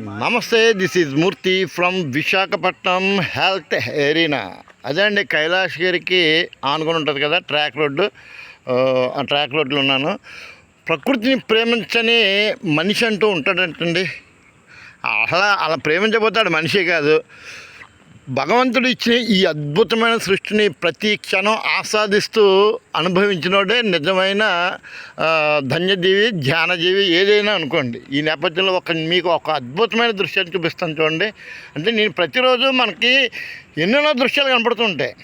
నమస్తే this is Murthy from Visakhapatnam health arena. అదే అండి కైలాష్ గారికి ఆనుకొని ఉంటుంది కదా ట్రాక్ రోడ్డు. ఆ, ఆ ట్రాక్ రోడ్లో ఉన్నాను. ప్రకృతిని ప్రేమించని మనిషి అంటూ ఉంటాడంటండి. అలా అలా ప్రేమించబోతాడు మనిషి కాదు. భగవంతుడు ఇచ్చిన ఈ అద్భుతమైన సృష్టిని ప్రతి క్షణం ఆస్వాదిస్తూ అనుభవించినోడే నిజమైన ధన్యజీవి ధ్యానజీవి ఏదైనా అనుకోండి. ఈ నేపథ్యంలో ఒక మీకు ఒక అద్భుతమైన దృశ్యాన్ని చూపిస్తాను చూడండి. అంటే నేను ప్రతిరోజు మనకి ఎన్నెన్నో దృశ్యాలు కనపడుతుంటాయి.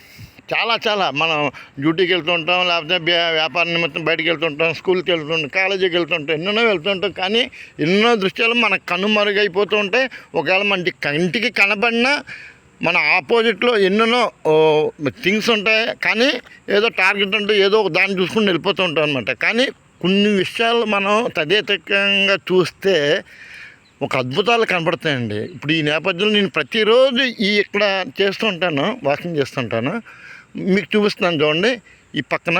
చాలా చాలా. మనం డ్యూటీకి వెళ్తుంటాం లేకపోతే వ్యాపార నిమిత్తం బయటికి వెళ్తుంటాం స్కూల్కి వెళ్తుంటాం కాలేజీకి వెళ్తుంటాం ఎన్నెన్నో వెళ్తుంటాం కానీ ఎన్నో దృశ్యాలు మనకు కనుమరుగైపోతూ ఉంటాయి. ఒకవేళ మనకి కంటికి కనబడినా మన ఆపోజిట్లో ఎన్నెన్నో థింగ్స్ ఉంటాయి. కానీ ఏదో టార్గెట్ ఉంటే ఏదో ఒక దాన్ని చూసుకుని వెళ్ళిపోతూ ఉంటాం అనమాట కానీ కొన్ని విషయాలు మనం తదేతకంగా చూస్తే ఒక అద్భుతాలు కనపడతాయండి. ఇప్పుడు ఈ నేపథ్యంలో నేను ప్రతిరోజు ఈ ఇక్కడ చేస్తూ ఉంటాను వాకింగ్ చేస్తుంటాను మీకు చూపిస్తున్నాను చూడండి ఈ పక్కన.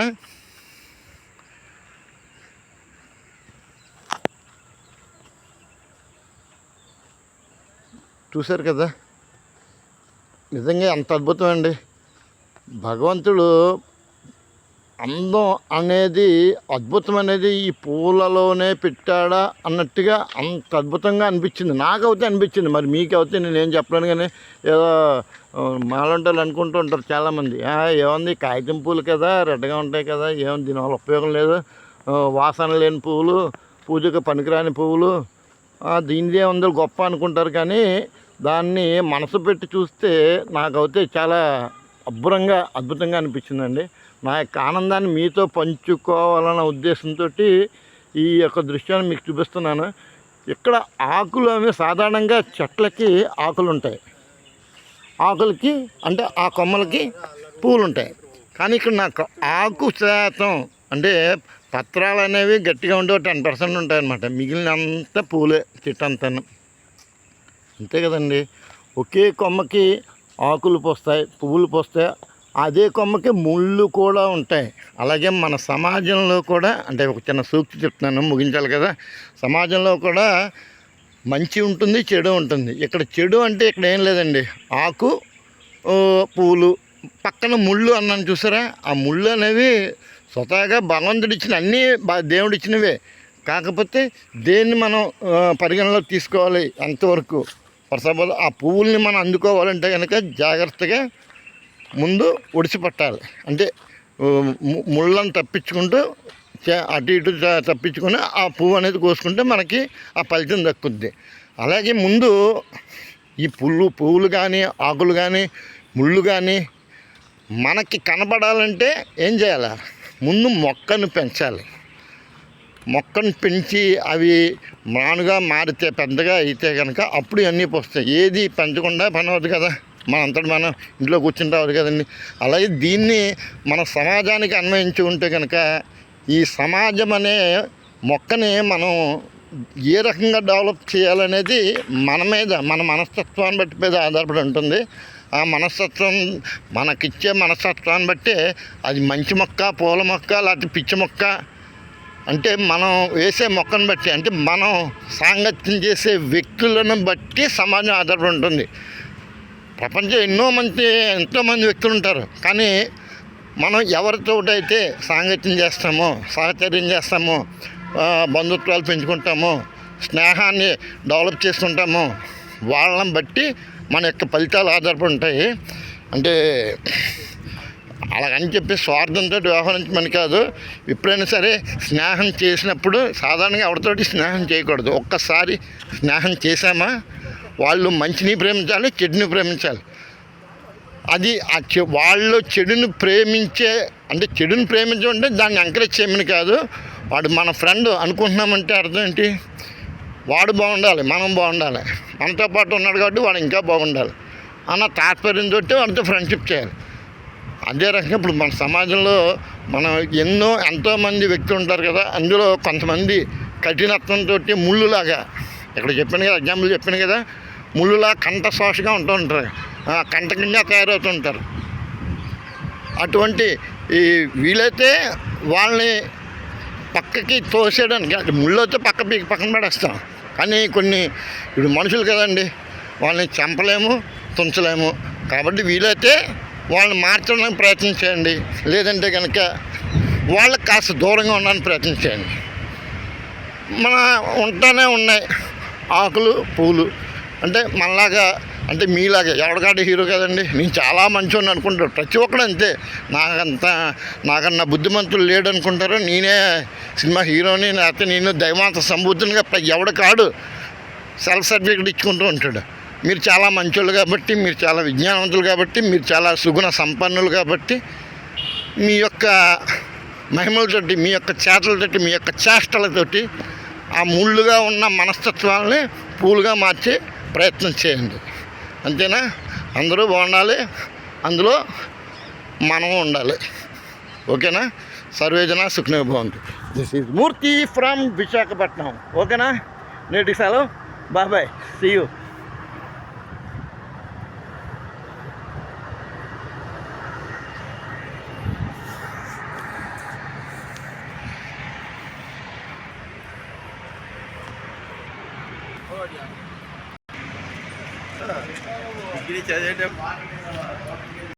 చూశారు కదా? నిజంగా ఎంత అద్భుతం అండి. భగవంతుడు అందం అనేది అద్భుతం అనేది ఈ పూలలోనే పెట్టాడా అన్నట్టుగా అంత అద్భుతంగా అనిపించింది. నాకైతే అనిపించింది. మరి మీకైతే నేను ఏం చెప్పలేను కానీ ఏదో మాలంటలు అనుకుంటూ ఉంటారు చాలామంది. ఏముంది కాగితం పూలు కదా రెడ్గా ఉంటాయి కదా ఏముంది దీనివల్ల ఉపయోగం లేదు. వాసన లేని పువ్వులు పూజకు పనికిరాని పువ్వులు దీనిదే ఉందో గొప్ప అనుకుంటారు కానీ దాన్ని మనసు పెట్టి చూస్తే నాకైతే చాలా అబ్బురంగా అద్భుతంగా అనిపించిందండి. నా యొక్క ఆనందాన్ని మీతో పంచుకోవాలన్న ఉద్దేశంతో ఈ యొక్క దృశ్యాన్ని మీకు చూపిస్తున్నాను. ఇక్కడ ఆకులు అవి సాధారణంగా చెట్లకి ఆకులు ఉంటాయి. ఆకులకి అంటే ఆ కొమ్మలకి పూలు ఉంటాయి కానీ ఇక్కడ నాకు ఆకు శాతం అంటే పత్రాలు అనేవి గట్టిగా ఉండే టెన్ పర్సెంట్ ఉంటాయి అన్నమాట మిగిలినంత పూలే చెట్టు అంతాను. అంతే కదండి. ఒకే కొమ్మకి ఆకులు పోస్తాయి పువ్వులు పోస్తాయి. అదే కొమ్మకి ముళ్ళు కూడా ఉంటాయి. అలాగే మన సమాజంలో కూడా అంటే ఒక చిన్న సూక్తి చెప్తున్నాను ముగించాలి కదా. సమాజంలో కూడా మంచి ఉంటుంది చెడు ఉంటుంది. ఇక్కడ చెడు అంటే ఇక్కడ ఏం లేదండి. ఆకు పూలు పువ్వులు పక్కన ముళ్ళు అన్నాను చూసారా? ఆ ముళ్ళు అనేవి స్వతహాగా భగవంతుడు ఇచ్చిన అన్నీ బా- దేవుడు ఇచ్చినవే. కాకపోతే దేన్ని మనం పరిగణలోకి తీసుకోవాలి ఎంతవరకు ఆ పువ్వుల్ని మనం అందుకోవాలంటే కనుక జాగ్రత్తగా ముందు ఒడిసిపట్టాలి అంటే ముళ్ళను తప్పించుకుంటూ చే- అటు ఇటు తప్పించుకుని తప్పించుకొని ఆ పువ్వు అనేది కోసుకుంటే మనకి ఆ ఫలితం దక్కుద్ది. అలాగే ముందు ఈ పుల్లు పువ్వులు కానీ ఆకులు కానీ ముళ్ళు కానీ మనకి కనపడాలంటే ఏం చేయాలి? ముందు మొక్కను పెంచాలి. మొక్కను పెంచి అవి మానుగా మారితే పెద్దగా అయితే కనుక అప్పుడు ఇవన్నీ పోస్తాయి. ఏది పెంచకుండా పని అవుతుంది కదా. మన అంతటి మనం ఇంట్లో కూర్చుని అవుతుంది కదండి. అలాగే దీన్ని మన సమాజానికి అన్వయించి ఉంటే కనుక ఈ సమాజం అనే మొక్కని మనం ఏ రకంగా డెవలప్ చేయాలనేది మన మీద మన మనస్తత్వాన్ని బట్టి మీద ఆధారపడి ఉంటుంది. ఆ మనస్తత్వం మనకిచ్చే మనస్తత్వాన్ని బట్టి అది మంచి మొక్క పూల మొక్క లేకపోతే పిచ్చి మొక్క అంటే మనం వేసే మొక్కను బట్టి అంటే మనం సాంగత్యం చేసే వ్యక్తులను బట్టి సమాజం ఆధారపడి ఉంటుంది. ప్రపంచం ఎన్నో మంది ఎంతోమంది వ్యక్తులు ఉంటారు. కానీ మనం ఎవరితోటైతే సాంగత్యం చేస్తామో సహచర్యం చేస్తామో బంధుత్వాలు పెంచుకుంటామో స్నేహాన్ని డెవలప్ చేసుకుంటామో వాళ్ళని బట్టి మన యొక్క ఫలితాలు ఆధారపడి ఉంటాయి. అంటే అలాగని చెప్పి స్వార్థంతో వ్యవహరించమని కాదు ఎప్పుడైనా సరే స్నేహం చేసినప్పుడు సాధారణంగా ఎవరితోటి స్నేహం చేయకూడదు. ఒక్కసారి స్నేహం చేశామా? వాళ్ళు మంచిని ప్రేమించాలి చెడుని ప్రేమించాలి. అది ఆ చె వాళ్ళు చెడుని ప్రేమించే అంటే చెడుని ప్రేమించడం అంటే దాన్ని ఎంకరేజ్ చేయమని కాదు. వాడు మన ఫ్రెండ్ అనుకుంటున్నామంటే అర్థం ఏంటి? వాడు బాగుండాలి మనం బాగుండాలి. మనతో పాటు ఉన్నాడు కాబట్టి వాడు ఇంకా బాగుండాలి. అన్న తాత్పర్యంతో వాడితో ఫ్రెండ్షిప్ చేయాలి. అదే రకంగా ఇప్పుడు మన సమాజంలో మనం ఎన్నో ఎంతోమంది వ్యక్తులు ఉంటారు కదా అందులో కొంతమంది కఠినత్వంతో ముళ్ళులాగా ఇక్కడ చెప్పాను కదా ఎగ్జాంపుల్ చెప్పాను కదా ముళ్ళులా కంట శ్వాసగా ఉంటూ ఉంటారు. ఆ, కంట కింద తయారవుతుంటారు అటువంటి ఈ వీలైతే వాళ్ళని పక్కకి తోసేయడానికి అంటే ముళ్ళైతే పక్క పీకి పక్కన పడేస్తాం. కానీ కొన్ని ఇప్పుడు మనుషులు కదండి వాళ్ళని చంపలేము తుంచలేము. కాబట్టి వీలైతే వాళ్ళని మార్చడానికి ప్రయత్నం చేయండి. లేదంటే కనుక వాళ్ళకి కాస్త దూరంగా ఉండడానికి ప్రయత్నం చేయండి. మన ఉంటానే ఉన్నాయి. ఆకులు పూలు. అంటే మనలాగా అంటే మీలాగా. ఎవరికాడ హీరో కదండి? నేను చాలా మంచివాడిని అనుకుంటారు ప్రతి ఒక్కడు అంతే. నాకంత నాకన్నా బుద్ధిమంతులు లేడు అనుకుంటారు నేనే సినిమా హీరోని లేకపోతే నేను దైవాంత సంబుద్ధునిగా ఎవడు కాడు సెల్ఫ్ సర్టిఫికేట్ ఇచ్చుకుంటూ ఉంటాడు. మీరు చాలా మంచోళ్ళు కాబట్టి మీరు చాలా విజ్ఞానవంతులు కాబట్టి మీరు చాలా సుగుణ సంపన్నులు కాబట్టి మీ యొక్క మహిమలతోటి మీ యొక్క చేతలతోటి మీ యొక్క చేష్టలతోటి ఆ ముళ్ళుగా ఉన్న మనస్తత్వాలని పూలుగా మార్చే ప్రయత్నం చేయండి. అంతేనా? అందరూ బాగుండాలి. అందులో మనం ఉండాలి. ఓకేనా? సర్వేజన సుఖ్నే బాగుంది this is Murthy from Visakhapatnam ఓకేనా? నేటి సెలవు బాబాయ్ సీ యూ డిగ్రీ చదివేటప్పుడు